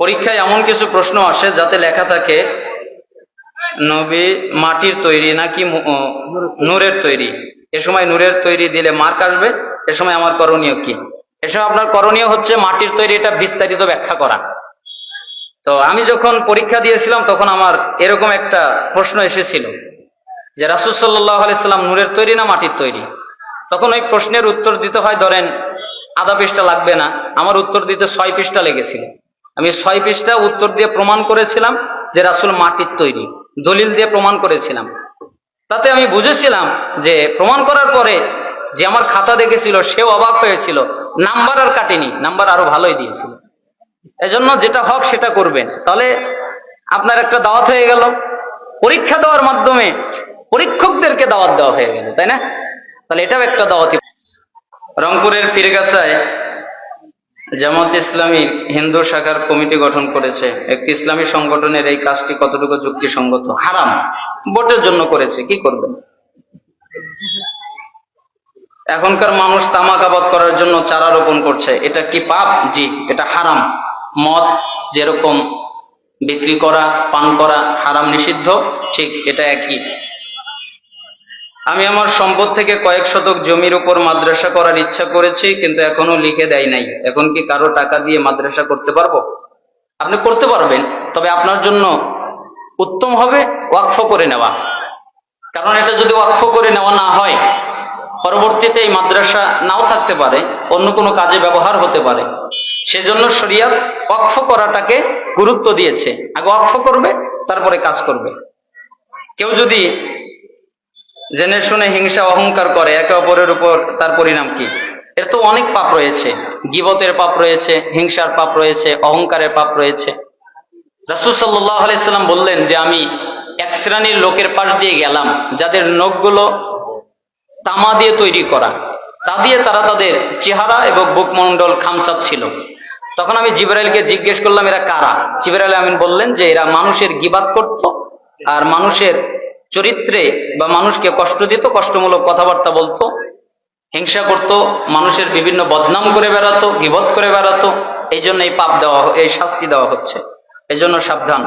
পরীক্ষায় এমন কিছু প্রশ্ন আসে যাতে লেখা থাকে, নবী মাটির তৈরি নাকি নূরের তৈরি? এ সময় নূরের তৈরি দিলে মার্ক আসবে, এ সময় আমার করণীয় কি? এ সময় আপনার করণীয় হচ্ছে মাটির তৈরি, এটা বিস্তারিত ব্যাখ্যা করা। তো আমি যখন পরীক্ষা দিয়েছিলাম, তখন আমার এরকম একটা প্রশ্ন এসেছিল যে, রাসুল সাল্লাহ আলাইসাল্লাম নূরের তৈরি না মাটির তৈরি? তখন ওই প্রশ্নের উত্তর দিতে হয়, ধরেন, আধা পৃষ্ঠা লাগবে না, আমার উত্তর দিতে ছয় পৃষ্ঠা লেগেছিল। আমি ছয় পৃষ্ঠা উত্তর দিয়ে প্রমাণ করেছিলাম যে রাসুল মাটির তৈরি, দলিল দিয়ে প্রমাণ করেছিলাম। তাতে আমি বুঝেছিলাম যে প্রমাণ করার পরে যে আমার খাতা দেখেছিল, সেও অবাক হয়েছিল। নাম্বার আর কাটেনি, নাম্বার আরও ভালোই দিয়েছিল। এজন্য যেটা হক সেটা করবেন। তাহলে আপনার একটা দাওয়াত হয়ে গেল। পরীক্ষা দেওয়ার মাধ্যমে পরীক্ষকদেরকে দাওয়াত দেওয়া হয়ে গেল, তাই না? তাহলে এটাও একটা দাওয়াতি রংপুরের পীরগাছায় জামাত ইসলামীর হিন্দু শাখার কমিটি গঠন করেছে। একটি ইসলামী সংগঠনের এই কাজটি কতটুকু যুক্তিসঙ্গত? হারাম। ভোটের জন্য করেছে। কি করবেন এখনকার মানুষ তামাক আবাদ করার জন্য চারা রোপণ করছে। এটা কি পাপ? জি, এটা হারাম। মদ, যেরকম বিক্রি করা, পান করা হারাম নিষিদ্ধ, ঠিক এটা একই। আমি আমার সম্পদ থেকে কয়েক শতক জমির উপর মাদ্রাসা করার ইচ্ছা করেছি, কিন্তু এখনও লিখে দেয় নাই। এখন কি কারও টাকা দিয়ে মাদ্রাসা করতে পারব? আপনি করতে পারবেন, তবে আপনার জন্য উত্তম হবে ওয়াকফ করে নেওয়া। কারণ এটা যদি ওয়াকফ করে নেওয়া না হয়, পরবর্তীতে এই মাদ্রাসা নাও থাকতে পারে, অন্য কোনো কাজে ব্যবহার হতে পারে। সেজন্য শরিয়াত ওয়াকফ করাটাকে গুরুত্ব দিয়েছে। আগে ওয়াকফ করবে, তারপরে কাজ করবে। কেউ যদি জেনে শুনে হিংসা, অহংকার করে, একে অপরের উপর তার পরিণাম কি? এর তো অনেক পাপ রয়েছে। গিবতের পাপ রয়েছে, হিংসার পাপ রয়েছে, অহংকারের পাপ রয়েছে। রাসুল সাল্লাহ আলাইসাল্লাম বললেন যে, আমি এক শ্রেণির লোকের পাশ দিয়ে গেলাম, যাদের নখগুলো তামা দিয়ে তৈরি করা। তা দিয়ে তারা তাদের চেহারা এবং বুকমণ্ডল খামচাচ্ছিল তখন আমি জিবরাইলকে জিজ্ঞেস করলাম, এরা কারা? জিবরাইল আমিন বললেন যে, এরা মানুষের গিবাদ করত আর মানুষের চরিত্রে বা মানুষকে কষ্ট দিত, কষ্টমূলক কথাবার্তা বলতো, হিংসা করত, মানুষের বিভিন্ন বদনাম করে বেড়াতো, গিবত করে বেড়াতো, এই জন্য এই পাপ দেওয়া এই শাস্তি দেওয়া হচ্ছে। এই জন্য সাবধান।